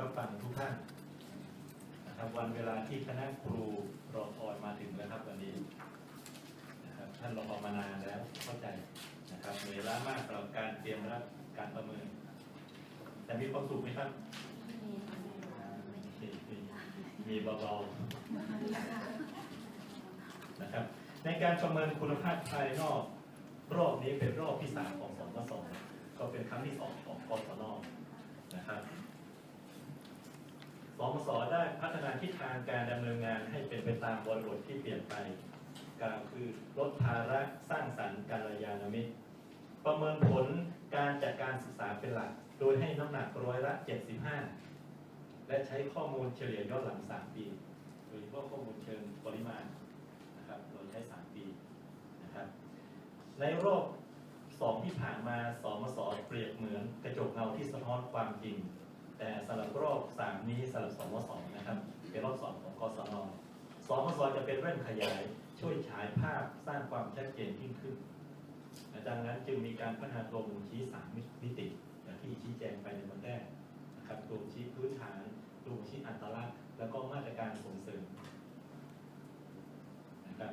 รับฟังทุกท่านนะครับวันเวลาที่คณะครูรอคอยมาถึงแล้วครับวันนี้นะครับท่านรอคอยมานานแล้วเข้าใจนะครับเหนื่อยล้ามากสำหรับการเตรียมรับการประเมิน แต่มีความสุขไหมครับมีมีเบาๆนะครับในการประเมินคุณภาพภายนอกรอบนี้เป็นรอบที่สามของสองสองก็เป็นครั้งที่สองของกศนนะครับ สอมสได้พัฒนาทิศทางการดำเนินงานให้เป็นไปตามบริบทที่เปลี่ยนไปกล่าวคือลดภาระสร้างสรรค์การยานมิตร ประเมินผลการจัดการศึกษาเป็นหลัก โดยให้น้ำหนักร้อยละ 75 และใช้ข้อมูลเฉลี่ยย้อนหลัง 3 ปีโดยเฉพาะข้อมูลเชิงปริมาณนะครับโดยใช้ 3 ปีนะครับในรอบสองที่ผ่านมาสมสเปรียบเหมือนกระจกเงาที่สะท้อนความจริง แต่สำหรับรอบสามนี้สำหรับสมสนะครับเป็นรอบสองของกศนสมสจะเป็นแว่นขยายช่วยฉายภาพสร้างความชัดเจนยิ่งขึ้น ดังนั้นจึงมีการพัฒนาตัวบ่งชี้สามมิติอย่างที่ชี้แจงไปในวันแรกนะครับตัวชี้พื้นฐานตัวชี้อัตลักษณ์แล้วก็มาตรการส่งเสริมนะครับ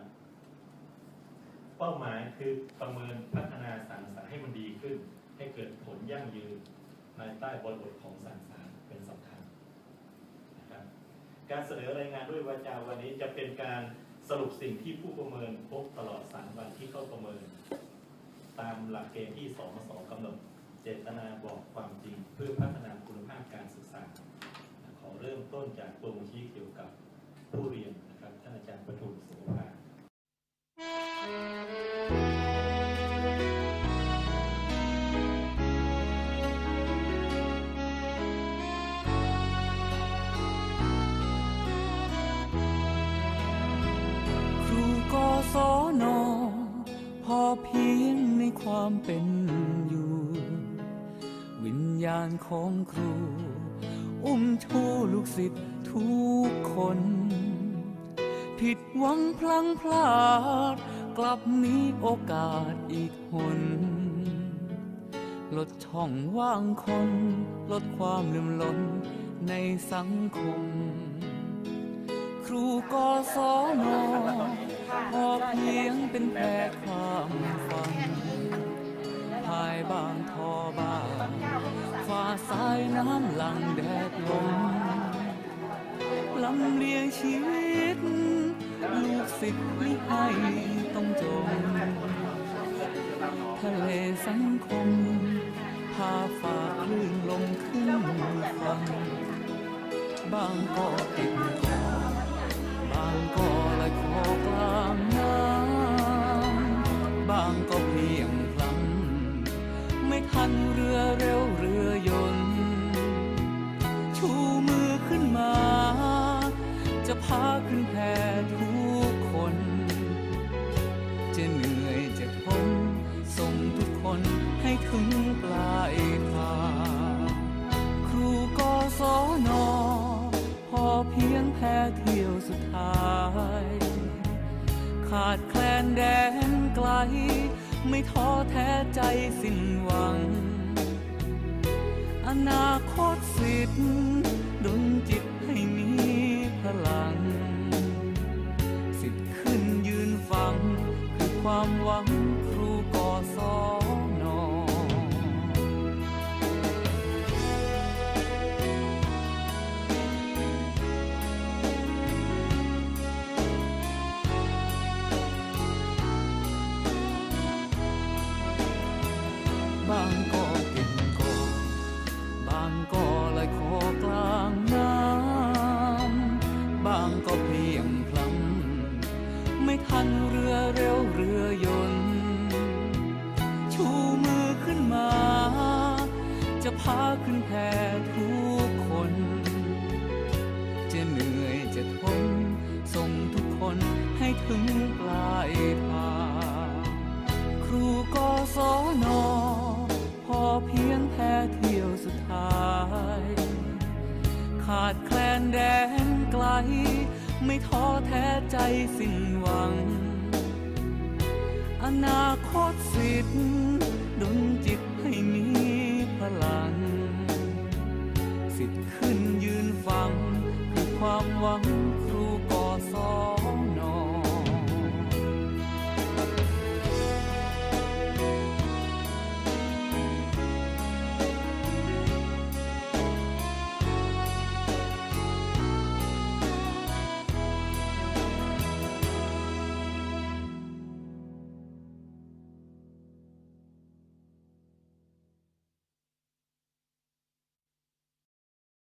เป้าหมายคือประเมินพัฒนาสารสารให้มันดีขึ้น ให้เกิดผลยั่งยืน ภายใต้บริบทของสารสารเป็นสำคัญนะครับการเสนอรายงานด้วยวาจาวันนี้จะเป็นการสรุปสิ่งที่ผู้ประเมินพบตลอด 3 วันที่เข้าประเมิน ตามหลักเกณฑ์ที่สมสกำหนด เจตนาบอกความจริง เพื่อพัฒนาคุณภาพการศึกษา ขอเริ่มต้นจากตัวมุชี้เกี่ยวกับ เพียงในความเป็นอยู่ วิญญาณของครู อุ้มชูลูกศิษย์ทุกคน ผิดหวังพลังพลาด กลับมีโอกาสอีกหนลดช่องว่างคน ลดความลืมล้นในสังคม ครูกศนพอเพียงเป็นแพร่ความฝันภายบางทอบางฝ่าสายน้ำหลังแดดลมลำเลียงชีวิต ลูกศิษย์ไม่ให้ต้องจมทะเลสังคม พาฝ่าคลื่นลมขึ้นฟังบางก็ติดเกาะ ขาดแคลนแดนไกล ไม่ท้อแท้ใจสิ้นหวัง อนาคตสิทางก็เพียงพลันไม่ทันเรือเร็วเรือยนต์ชูมือขึ้นมา จะพาขึ้นแพทุกคน จะเหนื่อยจะทนส่งทุกคนให้ถึงปลายทางครูกศนพอเพียงแพ้เที่ยวสุดท้าย ขาดแคลนแดนไกล ไม่ท้อแท้ใจสิ้นหวัง อนาคตสิทธิ์ดลจิตให้มีพลัง สิทธิ์ขึ้นยืนฟังคือความหวัง